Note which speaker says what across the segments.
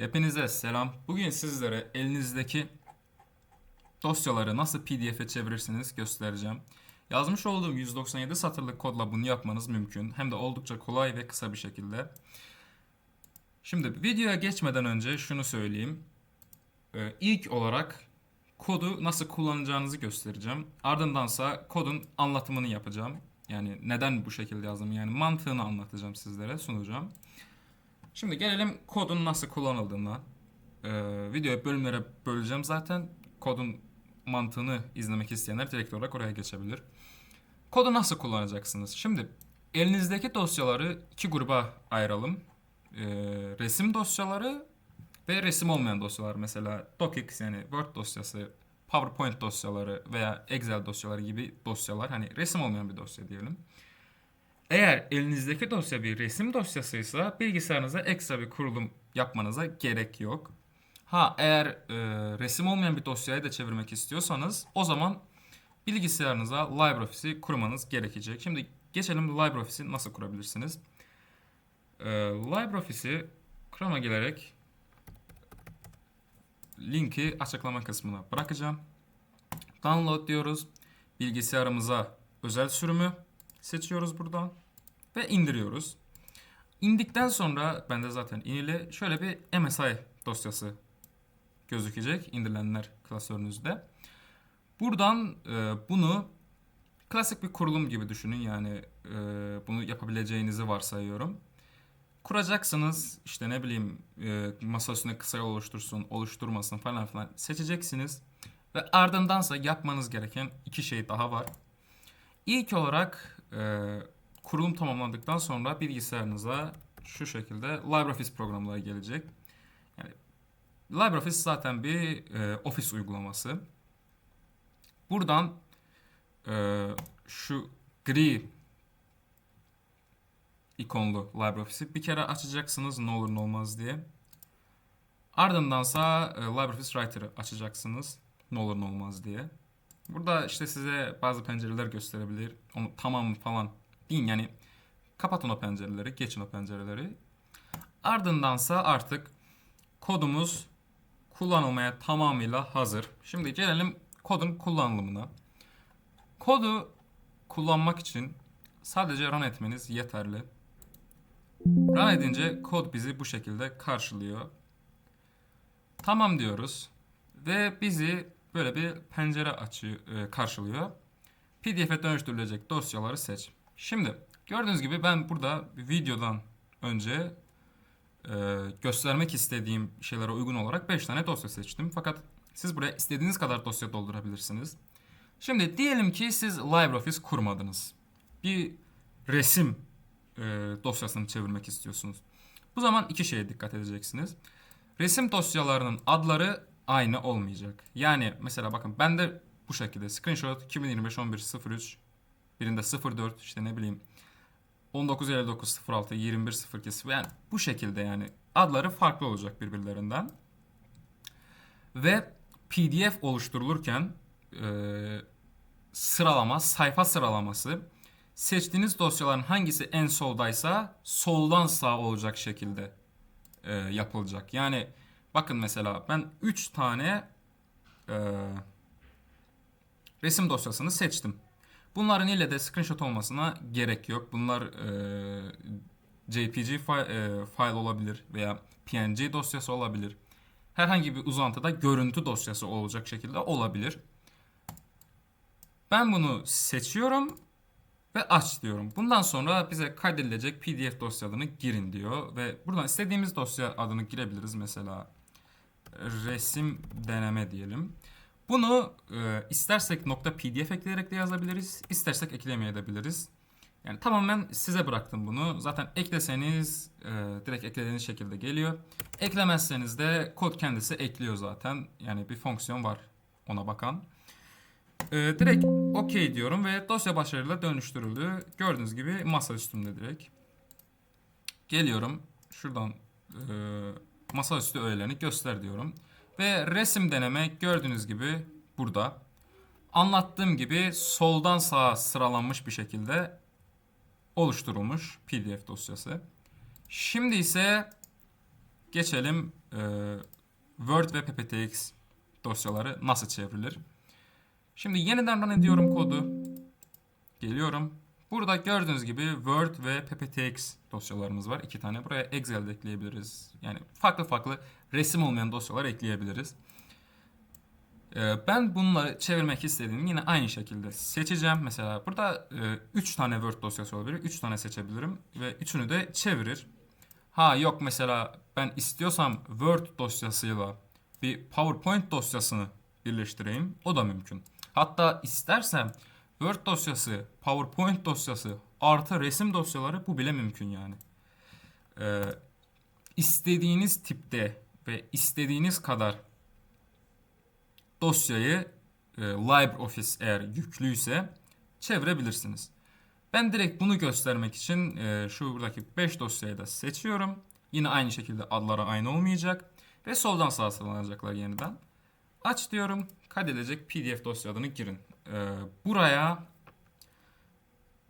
Speaker 1: Hepinize selam. Bugün sizlere elinizdeki dosyaları nasıl PDF'e çevirirsiniz göstereceğim. Yazmış olduğum 197 satırlık kodla bunu yapmanız mümkün. Hem de oldukça kolay ve kısa bir şekilde. Şimdi videoya geçmeden önce şunu söyleyeyim. Ee, ilk olarak kodu nasıl kullanacağınızı göstereceğim. Ardındansa kodun anlatımını yapacağım. Yani neden bu şekilde yazdım yani mantığını anlatacağım sizlere sunacağım. Şimdi gelelim kodun nasıl kullanıldığına. Ee, videoyu bölümlere böleceğim zaten. Kodun mantığını izlemek isteyenler direkt olarak oraya geçebilir. Kodu nasıl kullanacaksınız? Şimdi elinizdeki dosyaları iki gruba ayıralım. Ee, resim dosyaları ve resim olmayan dosyalar. Mesela docx yani Word dosyası, PowerPoint dosyaları veya Excel dosyaları gibi dosyalar. Hani resim olmayan bir dosya diyelim. Eğer elinizdeki dosya bir resim dosyasıysa bilgisayarınıza ekstra bir kurulum yapmanıza gerek yok. Ha eğer e, resim olmayan bir dosyayı da çevirmek istiyorsanız o zaman bilgisayarınıza LibreOffice'i kurmanız gerekecek. Şimdi geçelim LibreOffice'i nasıl kurabilirsiniz. E, LibreOffice'i Chrome'a gelerek linki açıklama kısmına bırakacağım. Download diyoruz. Bilgisayarımıza özel sürümü seçiyoruz buradan ve indiriyoruz. İndikten sonra bende zaten inili şöyle bir MSI dosyası gözükecek indirilenler klasörünüzde. Buradan e, bunu klasik bir kurulum gibi düşünün yani e, bunu yapabileceğinizi varsayıyorum. Kuracaksınız işte ne bileyim e, masa üstüne kısa oluştursun oluşturmasın falan filan seçeceksiniz. Ve ardındansa yapmanız gereken iki şey daha var. İlk olarak e, kurulum tamamlandıktan sonra bilgisayarınıza şu şekilde LibreOffice programları gelecek. Yani LibreOffice zaten bir e, ofis uygulaması. Buradan e, şu gri ikonlu LibreOffice'i bir kere açacaksınız ne olur ne olmaz diye. Ardındansa e, LibreOffice Writer'ı açacaksınız ne olur ne olmaz diye. Burada işte size bazı pencereler gösterebilir. Onu tamam falan deyin yani kapatın o pencereleri, geçin o pencereleri. Ardındansa artık kodumuz kullanılmaya tamamıyla hazır. Şimdi gelelim kodun kullanımına. Kodu kullanmak için sadece run etmeniz yeterli. Run edince kod bizi bu şekilde karşılıyor. Tamam diyoruz ve bizi böyle bir pencere açıyor, e, karşılıyor. PDF'e dönüştürülecek dosyaları seç. Şimdi gördüğünüz gibi ben burada videodan önce e, göstermek istediğim şeylere uygun olarak 5 tane dosya seçtim. Fakat siz buraya istediğiniz kadar dosya doldurabilirsiniz. Şimdi diyelim ki siz LibreOffice kurmadınız. Bir resim e, dosyasını çevirmek istiyorsunuz. Bu zaman iki şeye dikkat edeceksiniz. Resim dosyalarının adları aynı olmayacak. Yani mesela bakın ben de bu şekilde screenshot 2025 11 03 birinde 04 işte ne bileyim 19 59 06 21 02 yani bu şekilde yani adları farklı olacak birbirlerinden. Ve PDF oluşturulurken e, sıralama, sayfa sıralaması seçtiğiniz dosyaların hangisi en soldaysa soldan sağ olacak şekilde e, yapılacak. Yani bakın mesela ben 3 tane e, resim dosyasını seçtim. Bunların ile de screenshot olmasına gerek yok. Bunlar e, JPG file, e, file olabilir veya PNG dosyası olabilir. Herhangi bir uzantıda görüntü dosyası olacak şekilde olabilir. Ben bunu seçiyorum ve aç diyorum. Bundan sonra bize kaydedilecek PDF dosyalarını girin diyor ve buradan istediğimiz dosya adını girebiliriz. Mesela resim deneme diyelim. Bunu e, istersek nokta .pdf ekleyerek de yazabiliriz, istersek eklemeyebiliriz. Yani tamamen size bıraktım bunu. Zaten ekleseniz e, direkt eklediğiniz şekilde geliyor. Eklemezseniz de kod kendisi ekliyor zaten. Yani bir fonksiyon var ona bakan. E, direkt OK diyorum ve dosya başarıyla dönüştürüldü. Gördüğünüz gibi masa üstünde direkt. Geliyorum. Şuradan e, masaüstü öğelerini göster diyorum. Ve resim deneme gördüğünüz gibi burada. Anlattığım gibi soldan sağa sıralanmış bir şekilde oluşturulmuş PDF dosyası. Şimdi ise geçelim e, Word ve PPTX dosyaları nasıl çevrilir. Şimdi yeniden run ediyorum kodu. Geliyorum. Burada gördüğünüz gibi Word ve PPTX dosyalarımız var. iki tane. Buraya Excel de ekleyebiliriz. Yani farklı farklı resim olmayan dosyalar ekleyebiliriz. Ee, Ben bunları çevirmek istediğim yine aynı şekilde seçeceğim. Mesela burada 3 tane Word dosyası olabilir. 3 tane seçebilirim ve üçünü de çevirir. Ha yok mesela ben istiyorsam Word dosyasıyla bir PowerPoint dosyasını birleştireyim. O da mümkün. Hatta istersem Word dosyası, PowerPoint dosyası artı resim dosyaları bu bile mümkün yani. Ee, istediğiniz tipte ve istediğiniz kadar dosyayı e, LibreOffice eğer yüklüyse çevirebilirsiniz. Ben direkt bunu göstermek için e, şu buradaki 5 dosyayı da seçiyorum. Yine aynı şekilde adları aynı olmayacak. Ve soldan sağa sıralanacaklar yeniden. Aç diyorum. Kaydedilecek PDF dosya adını girin. E, buraya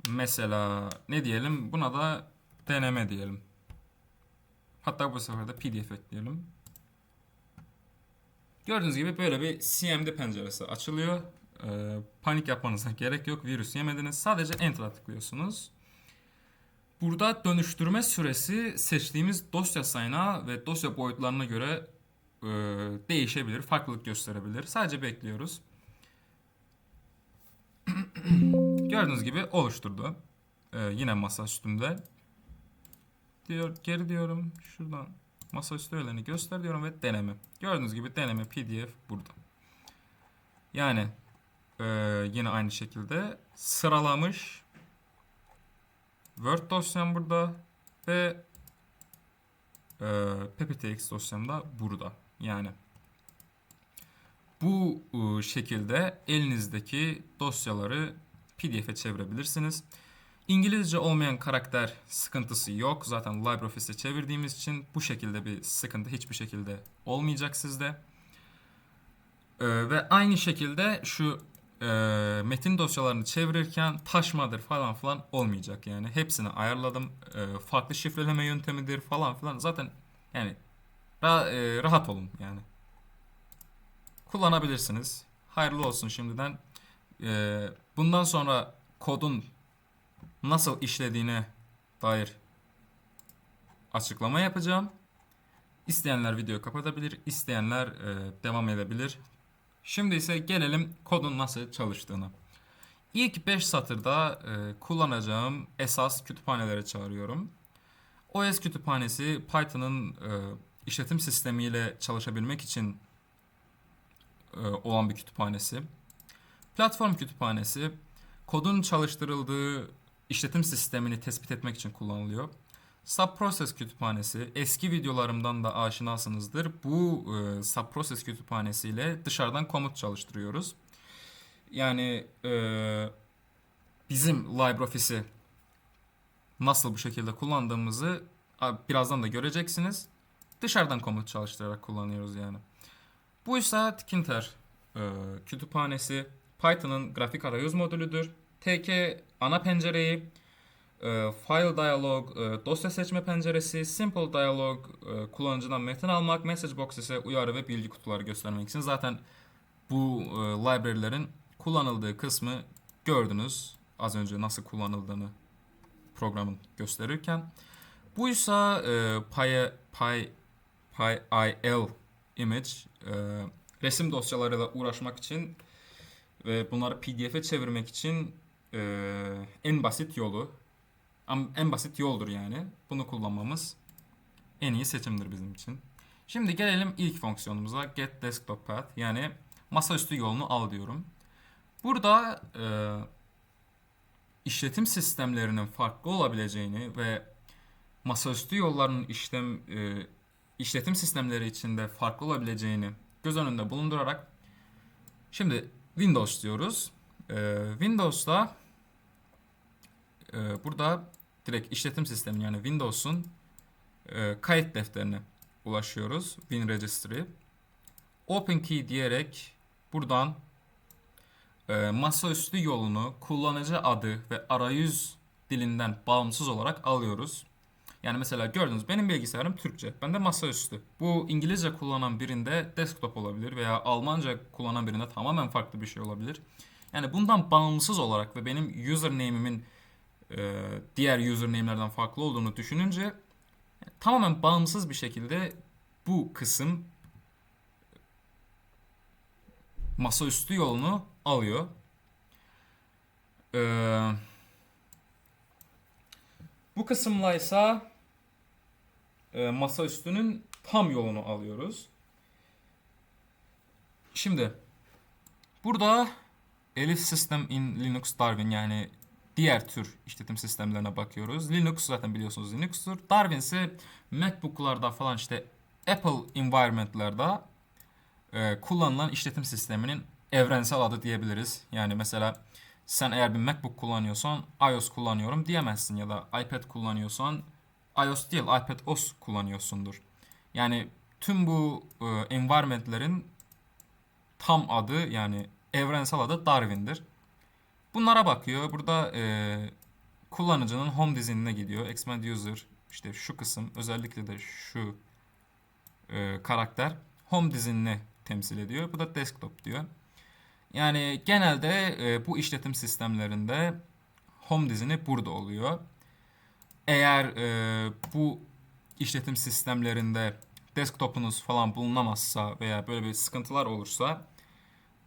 Speaker 1: mesela ne diyelim? Buna da deneme diyelim. Hatta bu sefer de PDF ekleyelim. Gördüğünüz gibi böyle bir CMD penceresi açılıyor. Ee, panik yapmanıza gerek yok. Virüs yemediniz. Sadece Enter'a tıklıyorsunuz. Burada dönüştürme süresi seçtiğimiz dosya sayına ve dosya boyutlarına göre e, değişebilir. Farklılık gösterebilir. Sadece bekliyoruz. Gördüğünüz gibi oluşturdu. Ee, yine masa üstünde. Diyor, geri diyorum. Şuradan masaüstü öğelerini göster diyorum ve deneme. Gördüğünüz gibi deneme PDF burada. Yani e, yine aynı şekilde sıralamış Word dosyam burada ve e, PPTX dosyam da burada. Yani bu e, şekilde elinizdeki dosyaları PDF'e çevirebilirsiniz. İngilizce olmayan karakter sıkıntısı yok. Zaten LibreOffice'e çevirdiğimiz için bu şekilde bir sıkıntı hiçbir şekilde olmayacak sizde. Ee, ve aynı şekilde şu e, metin dosyalarını çevirirken taşmadır falan filan olmayacak yani. Hepsini ayarladım. E, farklı şifreleme yöntemidir falan filan. Zaten yani ra- e, rahat olun yani. Kullanabilirsiniz. Hayırlı olsun şimdiden. E, bundan sonra kodun nasıl işlediğine dair açıklama yapacağım. İsteyenler videoyu kapatabilir, isteyenler e, devam edebilir. Şimdi ise gelelim kodun nasıl çalıştığına. İlk 5 satırda e, kullanacağım esas kütüphanelere çağırıyorum. OS kütüphanesi Python'ın e, işletim sistemiyle çalışabilmek için e, olan bir kütüphanesi. Platform kütüphanesi kodun çalıştırıldığı işletim sistemini tespit etmek için kullanılıyor. Subprocess kütüphanesi eski videolarımdan da aşinasınızdır. Bu e, subprocess kütüphanesiyle dışarıdan komut çalıştırıyoruz. Yani e, bizim LibreOffice'i nasıl bu şekilde kullandığımızı birazdan da göreceksiniz. Dışarıdan komut çalıştırarak kullanıyoruz yani. Bu ise Tkinter e, kütüphanesi Python'ın grafik arayüz modülüdür. TK ana pencereyi, e, File Dialog e, dosya seçme penceresi, Simple Dialog e, kullanıcıdan metin almak, Message Box ise uyarı ve bilgi kutuları göstermek için. Zaten bu e, library'lerin kullanıldığı kısmı gördünüz. Az önce nasıl kullanıldığını programın gösterirken. Bu ise e, Py, Py, PyIL image e, resim dosyalarıyla uğraşmak için ve bunları PDF'e çevirmek için e, en basit yolu en basit yoldur yani. Bunu kullanmamız en iyi seçimdir bizim için. Şimdi gelelim ilk fonksiyonumuza get desktop path yani masaüstü yolunu al diyorum. Burada e, işletim sistemlerinin farklı olabileceğini ve masaüstü yolların işlem e, işletim sistemleri içinde farklı olabileceğini göz önünde bulundurarak şimdi Windows diyoruz. Ee, Windows'ta e, burada direkt işletim sistemi yani Windows'un e, kayıt defterine ulaşıyoruz. Win Registry. Open Key diyerek buradan e, masaüstü yolunu kullanıcı adı ve arayüz dilinden bağımsız olarak alıyoruz. Yani mesela gördünüz benim bilgisayarım Türkçe. Bende masaüstü. Bu İngilizce kullanan birinde desktop olabilir veya Almanca kullanan birinde tamamen farklı bir şey olabilir. Yani bundan bağımsız olarak ve benim username'imin e, diğer username'lerden farklı olduğunu düşününce tamamen bağımsız bir şekilde bu kısım masaüstü yolunu alıyor. Ee, bu kısımla ise e, masaüstünün tam yolunu alıyoruz. Şimdi burada Elif System in Linux Darwin yani diğer tür işletim sistemlerine bakıyoruz. Linux zaten biliyorsunuz Linux'tur. Darwin ise MacBook'larda falan işte Apple environment'larda e, kullanılan işletim sisteminin evrensel adı diyebiliriz. Yani mesela sen eğer bir MacBook kullanıyorsan iOS kullanıyorum diyemezsin ya da iPad kullanıyorsan iOS değil iPad OS kullanıyorsundur. Yani tüm bu e, environment'lerin tam adı yani evrensel adı Darwin'dir. Bunlara bakıyor. Burada e, kullanıcının home dizinine gidiyor. Expand user işte şu kısım özellikle de şu e, karakter home dizinini temsil ediyor. Bu da desktop diyor. Yani genelde e, bu işletim sistemlerinde home dizini burada oluyor. Eğer e, bu işletim sistemlerinde desktopunuz falan bulunamazsa veya böyle bir sıkıntılar olursa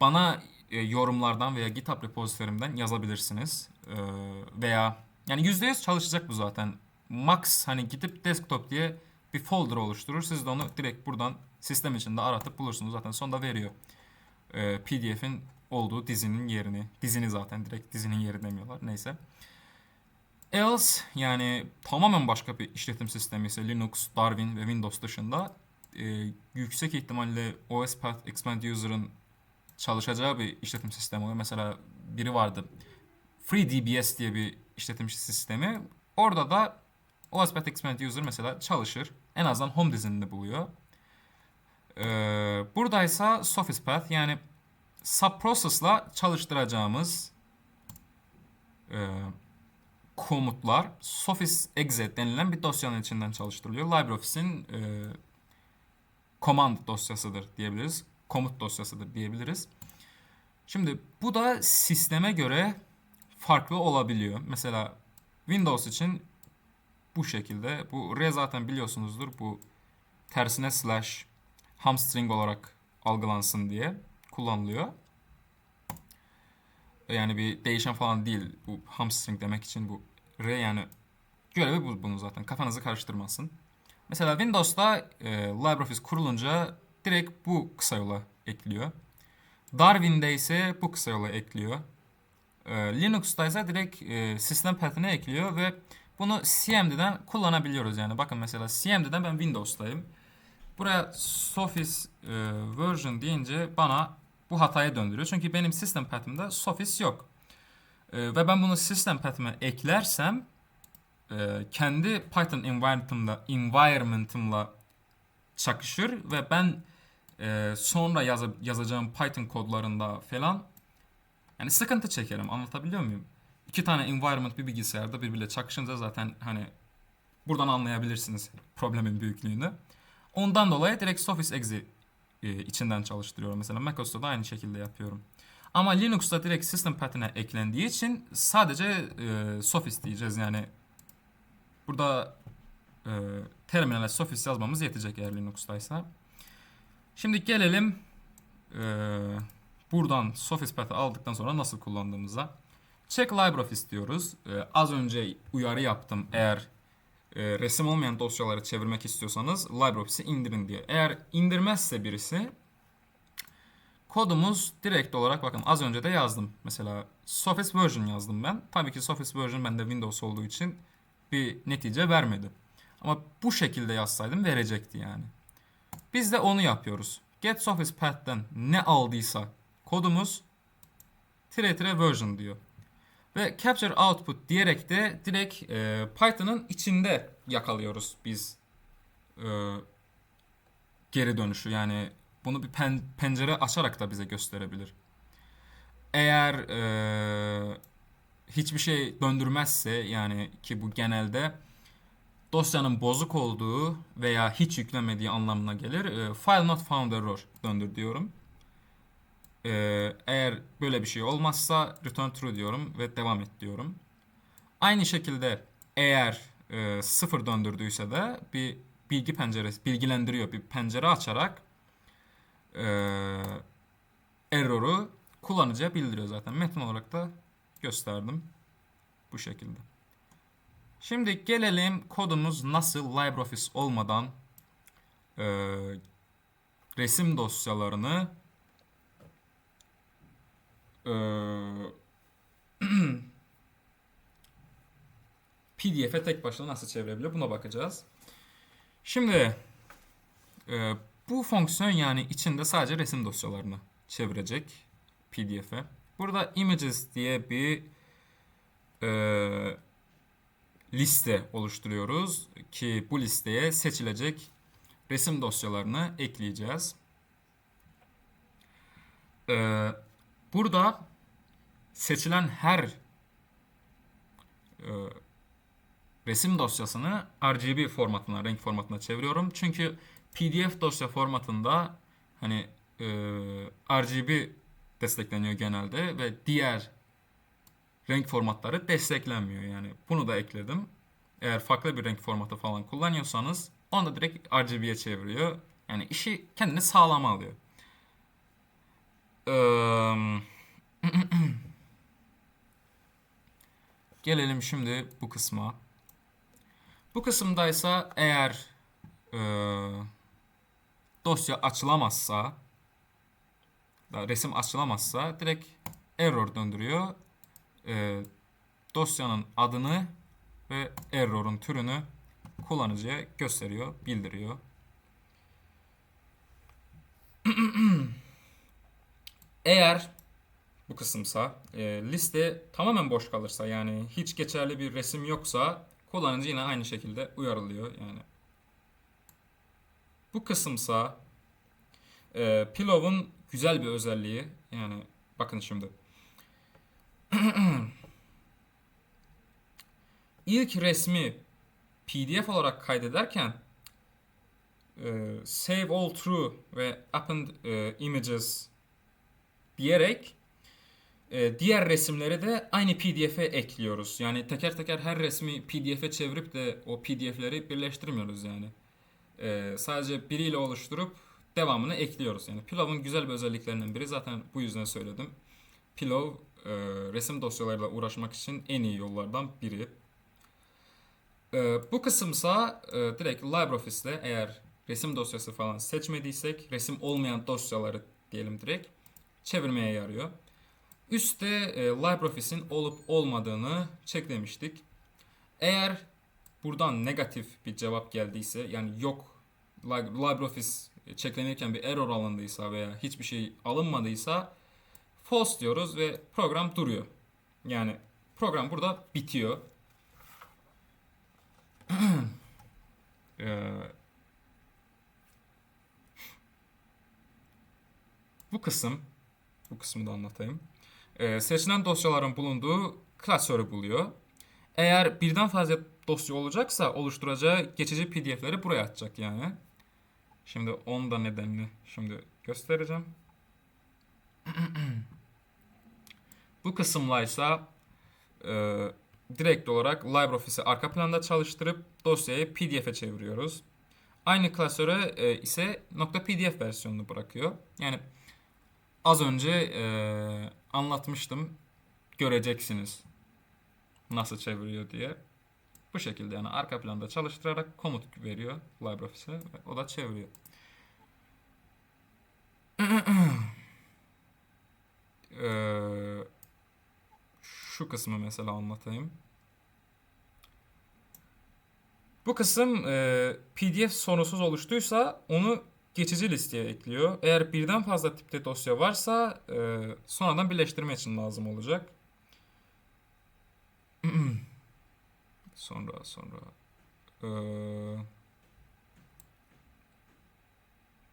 Speaker 1: bana e, yorumlardan veya GitHub repozitorimden yazabilirsiniz. E, veya yani %100 çalışacak bu zaten. Max hani gidip desktop diye bir folder oluşturur. Siz de onu direkt buradan sistem içinde aratıp bulursunuz. Zaten sonunda veriyor. E, PDF'in olduğu dizinin yerini. Dizini zaten direkt dizinin yeri demiyorlar. Neyse. Else yani tamamen başka bir işletim sistemi ise Linux, Darwin ve Windows dışında e, yüksek ihtimalle OS Path Expand User'ın çalışacağı bir işletim sistemi oluyor. Mesela biri vardı. FreeDBS diye bir işletim sistemi. Orada da OS Path Expand User mesela çalışır. En azından home dizinini buluyor. Ee, buradaysa Surface Path yani subprocess'la çalıştıracağımız e, komutlar Surface Exe denilen bir dosyanın içinden çalıştırılıyor. LibreOffice'in e, command dosyasıdır diyebiliriz. Komut dosyasıdır diyebiliriz. Şimdi bu da sisteme göre farklı olabiliyor. Mesela Windows için bu şekilde. Bu R zaten biliyorsunuzdur. Bu tersine slash hamstring olarak algılansın diye kullanılıyor. Yani bir değişen falan değil. Bu hamstring demek için bu R yani görevi bu bunun zaten. Kafanızı karıştırmasın. Mesela Windows'ta e, LibreOffice kurulunca direkt bu kısa yola ekliyor. Darwin'de ise bu kısa yola ekliyor. E, Linux'ta ise direkt e, sistem path'ine ekliyor ve bunu CMD'den kullanabiliyoruz yani. Bakın mesela CMD'den ben Windows'tayım. Buraya Surface e, version deyince bana bu hataya döndürüyor. Çünkü benim system path'imde Surface yok. E, ve ben bunu system path'ime eklersem e, kendi Python environment'ımla environment'ımla çakışır ve ben e, sonra yaz, yazacağım Python kodlarında falan yani sıkıntı çekerim. Anlatabiliyor muyum? İki tane environment bir bilgisayarda birbiriyle çakışınca zaten hani buradan anlayabilirsiniz problemin büyüklüğünü. Ondan dolayı direkt Surface Exe e, içinden çalıştırıyorum. Mesela macOS'ta da aynı şekilde yapıyorum. Ama Linux'ta direkt System Path'ine eklendiği için sadece e, Surface diyeceğiz. Yani burada e, terminale Surface yazmamız yetecek eğer Linux'taysa. Şimdi gelelim e, buradan Surface Path'ı aldıktan sonra nasıl kullandığımıza. Check LibreOffice diyoruz. E, az önce uyarı yaptım eğer e, resim olmayan dosyaları çevirmek istiyorsanız LibreOffice'i indirin diye. Eğer indirmezse birisi kodumuz direkt olarak bakın az önce de yazdım. Mesela Surface Version yazdım ben. Tabii ki Surface Version bende Windows olduğu için bir netice vermedi. Ama bu şekilde yazsaydım verecekti yani. Biz de onu yapıyoruz. Get Surface Path'ten ne aldıysa kodumuz tire tire version diyor. Ve capture output diyerek de direkt e, Python'ın içinde yakalıyoruz biz e, geri dönüşü. Yani bunu bir pen, pencere açarak da bize gösterebilir. Eğer e, hiçbir şey döndürmezse yani ki bu genelde dosyanın bozuk olduğu veya hiç yüklemediği anlamına gelir. E, file not found error döndür diyorum. E, eğer böyle bir şey olmazsa return true diyorum ve devam et diyorum. Aynı şekilde eğer e, sıfır döndürdüyse de bir bilgi penceresi bilgilendiriyor. Bir pencere açarak e, error'u kullanıcıya bildiriyor zaten. Metin olarak da gösterdim. Bu şekilde. Şimdi gelelim kodumuz nasıl LibreOffice olmadan e, resim dosyalarını PDF'e tek başına nasıl çevirebiliyor buna bakacağız. Şimdi e, bu fonksiyon yani içinde sadece resim dosyalarını çevirecek PDF'e. Burada images diye bir e, liste oluşturuyoruz ki bu listeye seçilecek resim dosyalarını ekleyeceğiz. E, burada seçilen her e, resim dosyasını RGB formatına, renk formatına çeviriyorum. Çünkü PDF dosya formatında hani e, RGB destekleniyor genelde ve diğer renk formatları desteklenmiyor yani. Bunu da ekledim. Eğer farklı bir renk formatı falan kullanıyorsanız onu da direkt RGB'ye çeviriyor. Yani işi kendini sağlama alıyor. Ee, Gelelim şimdi bu kısma. Bu kısımdaysa eğer e, dosya açılamazsa resim açılamazsa direkt error döndürüyor. E, dosyanın adını ve error'un türünü kullanıcıya gösteriyor, bildiriyor. Eğer bu kısımsa e, liste tamamen boş kalırsa yani hiç geçerli bir resim yoksa kullanıcı yine aynı şekilde uyarılıyor yani. Bu kısımsa e, Pillow'un güzel bir özelliği yani bakın şimdi ilk resmi PDF olarak kaydederken e, save all true ve append e, images diyerek e, diğer resimleri de aynı PDF'e ekliyoruz. Yani teker teker her resmi PDF'e çevirip de o PDF'leri birleştirmiyoruz yani. E, sadece biriyle oluşturup devamını ekliyoruz. Yani Pillow'un güzel bir özelliklerinden biri zaten bu yüzden söyledim. Pillow e, resim dosyalarıyla uğraşmak için en iyi yollardan biri. E, bu kısımsa e, direkt LibreOffice'te eğer resim dosyası falan seçmediysek resim olmayan dosyaları diyelim direkt çevirmeye yarıyor. Üstte e, LibreOffice'in olup olmadığını çeklemiştik. Eğer buradan negatif bir cevap geldiyse yani yok LibreOffice çeklenirken bir error alındıysa veya hiçbir şey alınmadıysa false diyoruz ve program duruyor. Yani program burada bitiyor. ee, bu kısım bu kısmı da anlatayım. Ee, seçilen dosyaların bulunduğu klasörü buluyor. Eğer birden fazla dosya olacaksa oluşturacağı geçici pdf'leri buraya atacak yani. Şimdi onun da nedenini şimdi göstereceğim. Bu kısımlaysa e, direkt olarak LibreOffice'i arka planda çalıştırıp dosyayı PDF'e çeviriyoruz. Aynı klasöre e, ise .pdf versiyonunu bırakıyor. Yani az önce e, anlatmıştım. Göreceksiniz nasıl çeviriyor diye. Bu şekilde yani arka planda çalıştırarak komut veriyor LibreOffice'e o da çeviriyor. ee, şu kısmı mesela anlatayım. Bu kısım e, PDF sorunsuz oluştuysa onu geçici listeye ekliyor. Eğer birden fazla tipte dosya varsa e, sonradan birleştirme için lazım olacak. sonra sonra e,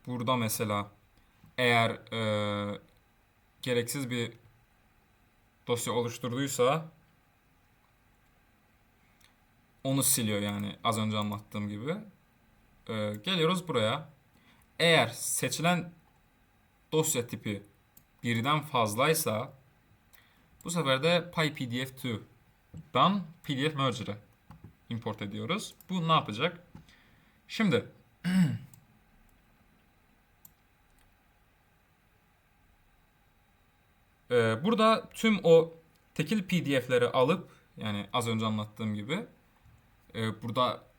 Speaker 1: burada mesela eğer e, gereksiz bir dosya oluşturduysa onu siliyor yani az önce anlattığım gibi. Ee, geliyoruz buraya. Eğer seçilen dosya tipi birden fazlaysa bu sefer de PyPDF2'dan PDF Merger'ı import ediyoruz. Bu ne yapacak? Şimdi Ee, burada tüm o tekil PDF'leri alıp yani az önce anlattığım gibi e, burada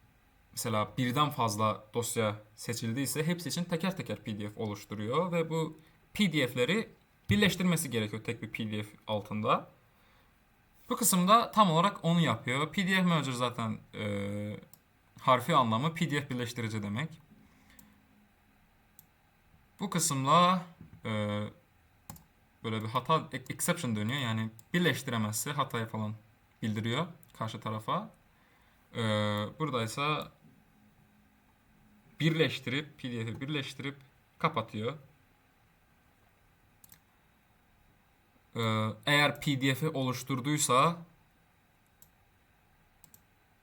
Speaker 1: mesela birden fazla dosya seçildiyse hepsi için teker teker PDF oluşturuyor ve bu PDF'leri birleştirmesi gerekiyor tek bir PDF altında. Bu kısımda tam olarak onu yapıyor. PDF Merger zaten e, harfi anlamı PDF birleştirici demek. Bu kısımda e, böyle bir hata exception dönüyor. Yani birleştiremezse hatayı falan bildiriyor karşı tarafa. Ee, buradaysa birleştirip PDF'i birleştirip kapatıyor. Ee, eğer PDF'i oluşturduysa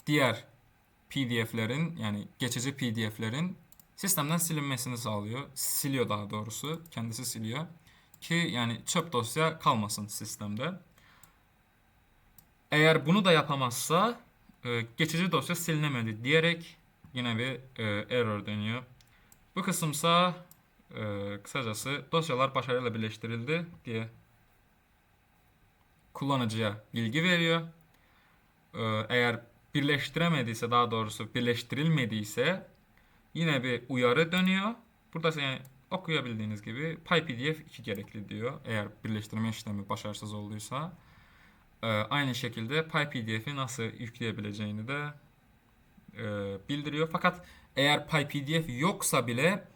Speaker 1: diğer PDF'lerin yani geçici PDF'lerin sistemden silinmesini sağlıyor. Siliyor daha doğrusu. Kendisi siliyor. Ki yani çöp dosya kalmasın sistemde. Eğer bunu da yapamazsa e, geçici dosya silinemedi diyerek yine bir e, error dönüyor. Bu kısımsa e, kısacası dosyalar başarıyla birleştirildi diye kullanıcıya bilgi veriyor. E, eğer birleştiremediyse daha doğrusu birleştirilmediyse yine bir uyarı dönüyor. Burada yani okuyabildiğiniz gibi PyPDF 2 gerekli diyor. Eğer birleştirme işlemi başarısız olduysa. Ee, aynı şekilde PyPDF'i nasıl yükleyebileceğini de e, bildiriyor. Fakat eğer PyPDF yoksa bile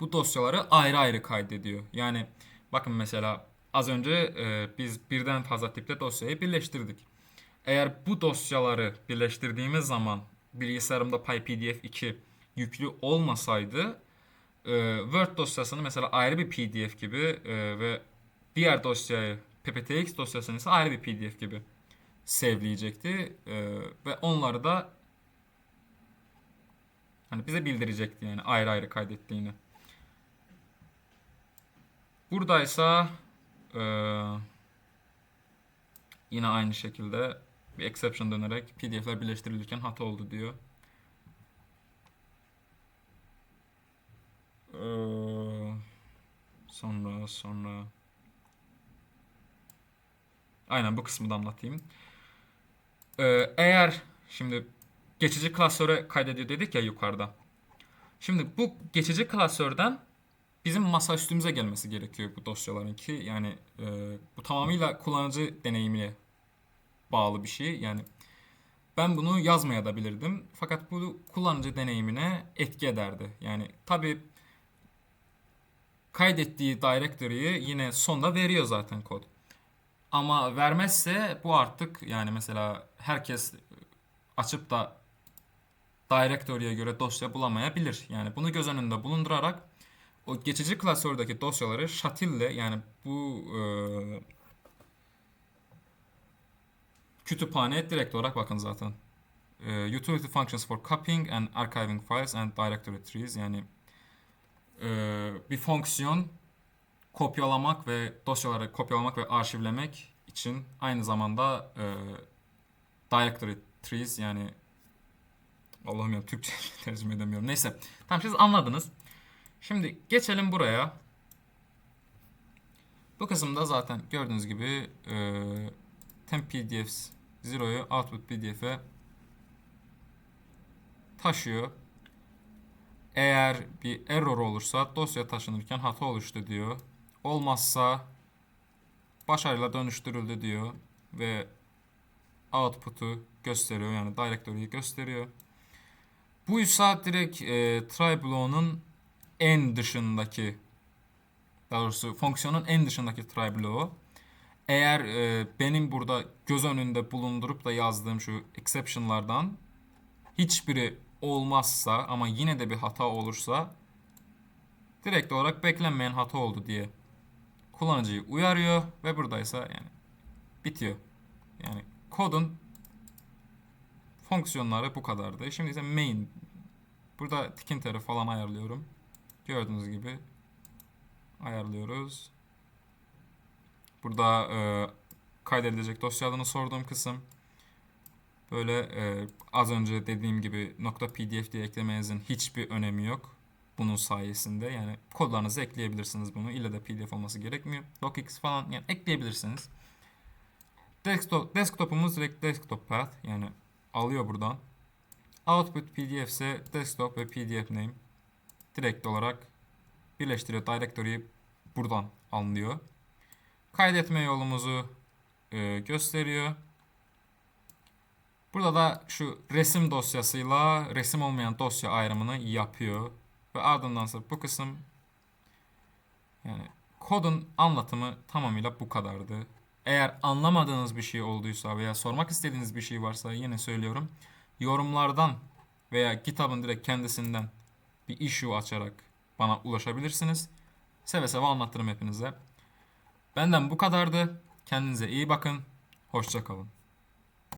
Speaker 1: bu dosyaları ayrı ayrı kaydediyor. Yani bakın mesela az önce e, biz birden fazla tipte dosyayı birleştirdik. Eğer bu dosyaları birleştirdiğimiz zaman bilgisayarımda PyPDF 2 yüklü olmasaydı e, Word dosyasını mesela ayrı bir PDF gibi e, ve diğer dosyayı PPTX dosyasını ise ayrı bir PDF gibi sevleyecekti e, ve onları da hani bize bildirecekti yani ayrı ayrı kaydettiğini. Buradaysa e, yine aynı şekilde bir exception dönerek PDF'ler birleştirilirken hata oldu diyor. Ee, sonra sonra aynen bu kısmı da anlatayım. Ee, eğer şimdi geçici klasöre kaydediyor dedik ya yukarıda. Şimdi bu geçici klasörden bizim masa üstümüze gelmesi gerekiyor bu dosyaların ki yani e, bu tamamıyla kullanıcı deneyimine bağlı bir şey. Yani ben bunu yazmaya da bilirdim. Fakat bu kullanıcı deneyimine etki ederdi. Yani tabii kaydettiği directory'yi yine sonda veriyor zaten kod. Ama vermezse bu artık yani mesela herkes açıp da directory'ye göre dosya bulamayabilir. Yani bunu göz önünde bulundurarak o geçici klasördeki dosyaları şatille yani bu e, kütüphaneye direkt olarak bakın zaten. E, utility functions for copying and archiving files and directory trees yani e, bir fonksiyon kopyalamak ve dosyaları kopyalamak ve arşivlemek için aynı zamanda e, directory trees yani Allah'ım ya Türkçe tercüme edemiyorum. Neyse. Tamam siz anladınız. Şimdi geçelim buraya. Bu kısımda zaten gördüğünüz gibi e, temp pdfs zero'yu output pdf'e taşıyor. Eğer bir error olursa dosya taşınırken hata oluştu diyor. Olmazsa başarıyla dönüştürüldü diyor ve output'u gösteriyor yani directory'yi gösteriyor. Bu ise direkt e, try bloğunun en dışındaki daha doğrusu fonksiyonun en dışındaki try bloğu. Eğer e, benim burada göz önünde bulundurup da yazdığım şu exception'lardan hiçbiri olmazsa ama yine de bir hata olursa direkt olarak beklenmeyen hata oldu diye kullanıcıyı uyarıyor ve buradaysa yani bitiyor. Yani kodun fonksiyonları bu kadardı. Şimdi ise main. Burada tikinter'i falan ayarlıyorum. Gördüğünüz gibi ayarlıyoruz. Burada e, kaydedilecek dosya adını sorduğum kısım. Böyle e, az önce dediğim gibi .pdf diye eklemenizin hiçbir önemi yok. Bunun sayesinde yani kodlarınızı ekleyebilirsiniz bunu. İlle de pdf olması gerekmiyor. docx falan yani ekleyebilirsiniz. Desktop, desktop'umuz direkt desktop path yani alıyor buradan. Output pdf ise desktop ve pdf name direkt olarak birleştiriyor. Directory'yi buradan anlıyor. Kaydetme yolumuzu e, gösteriyor. Burada da şu resim dosyasıyla resim olmayan dosya ayrımını yapıyor. Ve ardından ise bu kısım yani kodun anlatımı tamamıyla bu kadardı. Eğer anlamadığınız bir şey olduysa veya sormak istediğiniz bir şey varsa yine söylüyorum. Yorumlardan veya kitabın direkt kendisinden bir issue açarak bana ulaşabilirsiniz. Seve seve anlatırım hepinize. Benden bu kadardı. Kendinize iyi bakın. Hoşça kalın.